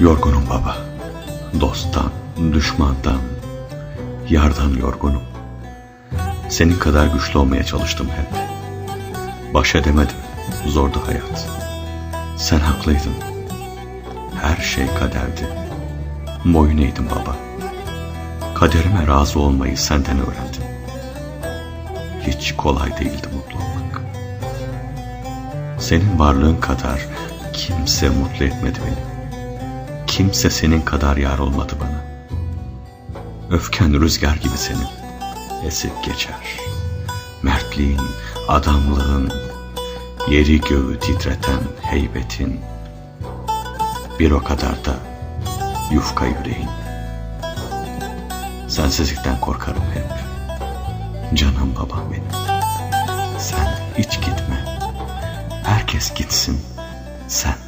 Yorgunum baba. Dosttan, düşmandan, yardan yorgunum. Senin kadar güçlü olmaya çalıştım hep. Baş edemedim. Zordu hayat. Sen haklıydın. Her şey kaderdi. Boyun eğdim baba. Kaderime razı olmayı senden öğrendim. Hiç kolay değildi mutlu olmak. Senin varlığın kadar kimse mutlu etmedi beni. Kimse senin kadar yar olmadı bana. Öfken rüzgar gibi senin. Esip geçer. Mertliğin, adamlığın, yeri göğü titreten heybetin. Bir o kadar da yufka yüreğin. Sensizlikten korkarım hep. Canım babam benim. Sen hiç gitme. Herkes gitsin. Sen